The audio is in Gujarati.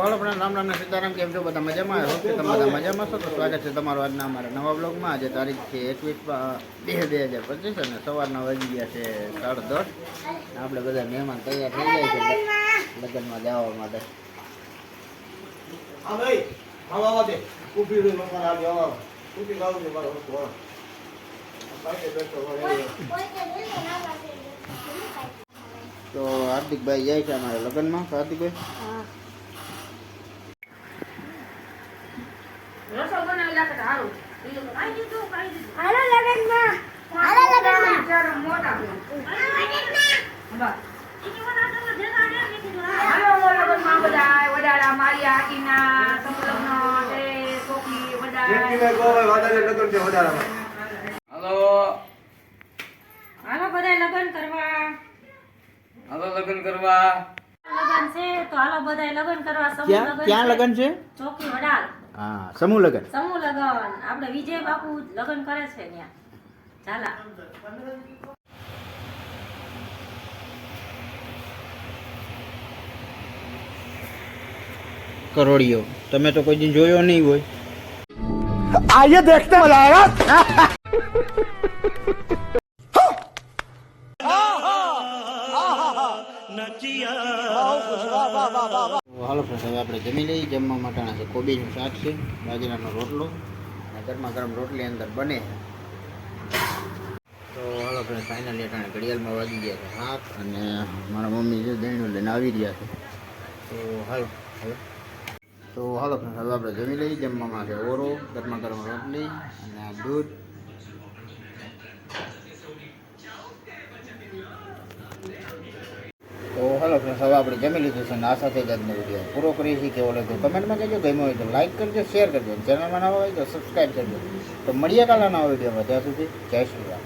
સીતારામ કેમ છો? બધા મજામાં? હોપ કે તમે બધા મજામાં છો. તો સ્વાગત છે તમારું આજના અમારા નવા બ્લોગમાં. આજે તારીખ છે એકવીસ બે બે હજાર પચીસ અને સવારના વાગી ગયા છે સાડા દસ. આપણે બધા મહેમાન તૈયાર થઈ જાય છે. લગ્નમાં જવા માટે. તો. હાર્દિકભાઈ જાય છે અમારા લગ્નમાં. હાર્દિકભાઈ? રસો બનાવી લાગે તો હારું. બીજું તો દીધું, કાંઈ દીધું. હાલો લગનમાં હાલો લગનમાં બિચારો મોટા છે. બસ. હાલો લગનમાં બધાય, વડાળા, લગન છે હાલો હાલો લગ્ન કરવા હાલો લગ્ન કરવા લગ્ન છે તો હાલો બધા લગ્ન કરવા સમૂહ ક્યાં. લગ્ન છે ચોકી વડાલ હા સમૂહ લગન. સમૂહ લગન. આપણે વિજય બાપુ લગ્ન કરે છે ત્યાં. ચાલા કરોડિયો તમે તો કોઈ દિન જોયો નહીં હોય. તો હાલો ફ્રેન્ડ હવે આપણે જમી લઈએ. જમવા માટેના છે કોબીનું શાક છે, બાજરાનો રોટલો અને ગરમા ગરમ રોટલી અંદર બને. તો હાલો ફ્રેન્ડ ફાઇનલી અટાણે ઘડિયાળમાં વાગી ગયા છે હાથ અને મારા મમ્મી જે દહીણું લઈને આવી રહ્યા છે. તો હાલો તો હાલો ફ્રેન્ડ હવે આપણે જમી લઈએ. જમવામાં છે ઓરો, ગરમા ગરમ રોટલી અને દૂધ તો હાલો ફ્રેન્ડ્સ હવે આપણે જમી લીધું છે આ સાથે જ આજનો વીડિયો પૂરો કરીએ છીએ. કેવો લાગ્યો કમેન્ટમાં કહેજો, ગમ્યો હોય તો લાઇક કરજો શેર કરજો ચેનલમાં નવા હોય તો સબસ્ક્રાઈબ કરજો. તો મળીએ કાલના નવા વિડીયોમાં. ત્યાં સુધી જય શ્રી રામ.